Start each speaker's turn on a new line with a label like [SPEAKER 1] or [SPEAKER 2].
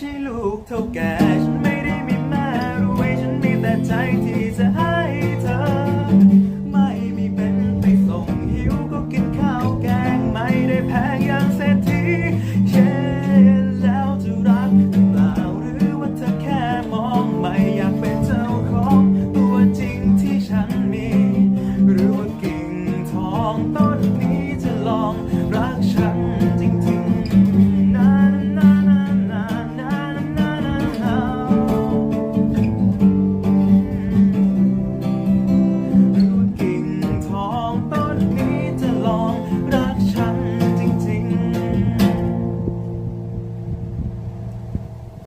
[SPEAKER 1] ใช่ลูกเท่าแก่ฉันไม่ได้มีแม่รวยฉันมีแต่ใจที่จะ